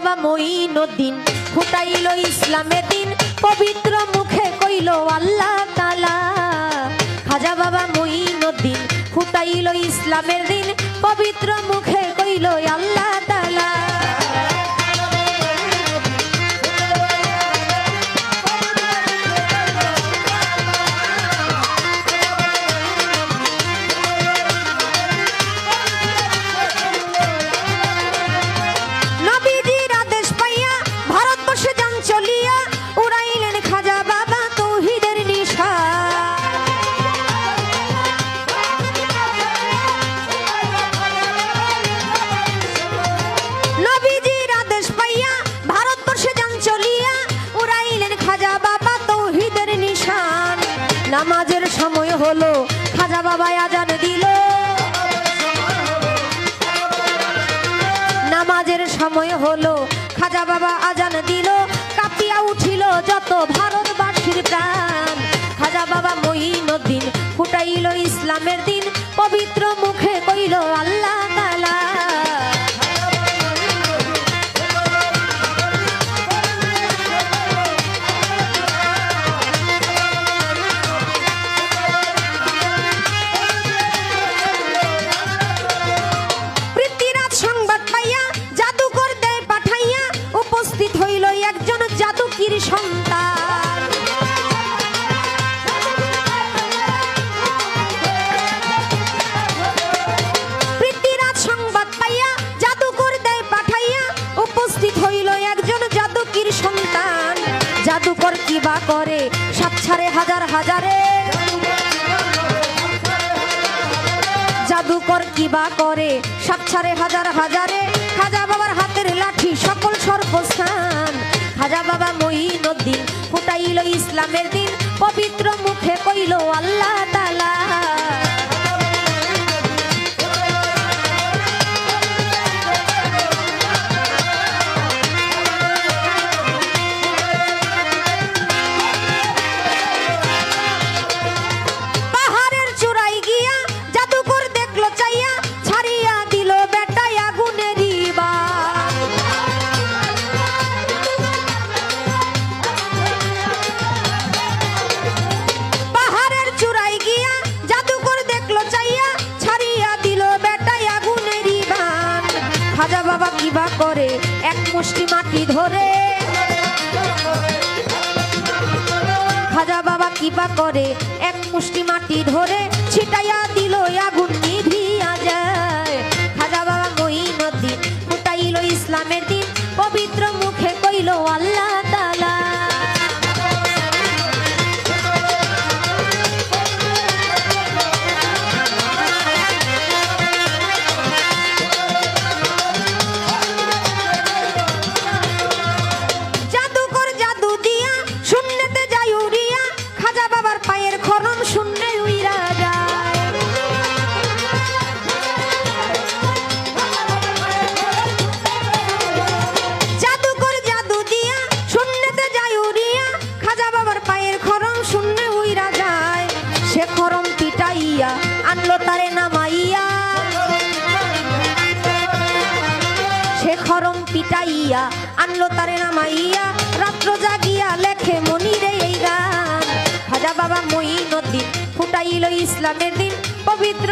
বাবা মঈনুদ্দিন, ফুটাইল ইসলামে দিন, পবিত্র মুখে কইল আল্লাহ তালা খাজা বাবা মঈনুদ্দিন, ফুটাইল ইসলামের দিন, পবিত্র মুখে কইল আল্লাহ নামাজের সময় হলো, খাজা বাবা আজান দিল। নামাজের সময় হলো, খাজা বাবা আজান দিল। কাঁপিয়া উঠিল যত ভারতবাসীর প্রাণ। খাজা বাবা মঈনুদ্দিন ফুটাইল ইসলামের দিন, পবিত্র মুখে কইল, আল্লাহ জাদুকির সন্তান। করে? সাত ছাড়ে হাজার হাজারে। জাদুকর করে? সাত ছাড়ে হাজার হাজারে। খাজা বাবার হাতের লাঠি সকল সর্বস্থান। খাজা বাবা মহিনুদ্দিন ফুটাইল ইসলামের দিন পবিত্র মুখে কইল আল্লাহ তালা খাজা বাবা কিবা করে? এক মুষ্টি মাটি ধরে। খাজা বাবা কিবা করে? এক মুষ্টি মাটি ধরে। সে খরম পিটাইয়া, আনলো তারে নামাইয়া, রাত্র জাগিয়া লেখে মনিরে এই গান। হাজা বাবা মই মঈনুদ্দিন ফুটাইল ইসলামের দিন, পবিত্র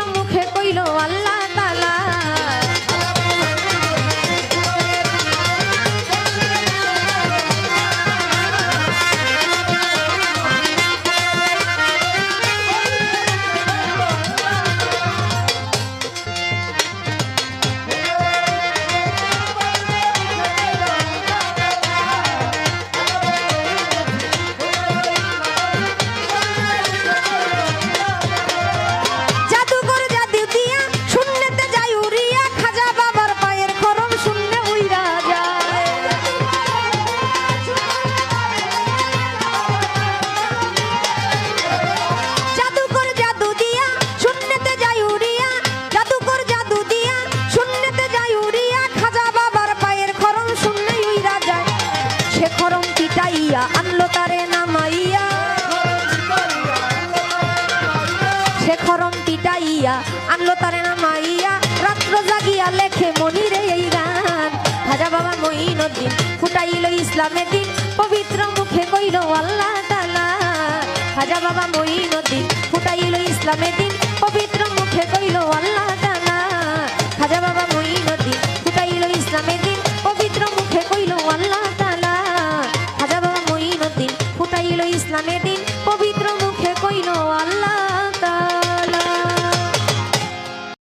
লেখে মনিরে এই গান। হাজা বাবা মঈনুদ্দিন ফুটাইল ইসলামের দিন, পবিত্র মুখে কইল আল্লাহ তালা। হাজা বাবা মঈনুদ্দিন ফুটাইল ইসলামের দিন, পবিত্র মুখে কইল আল্লাহ তালা। খাজা বাবা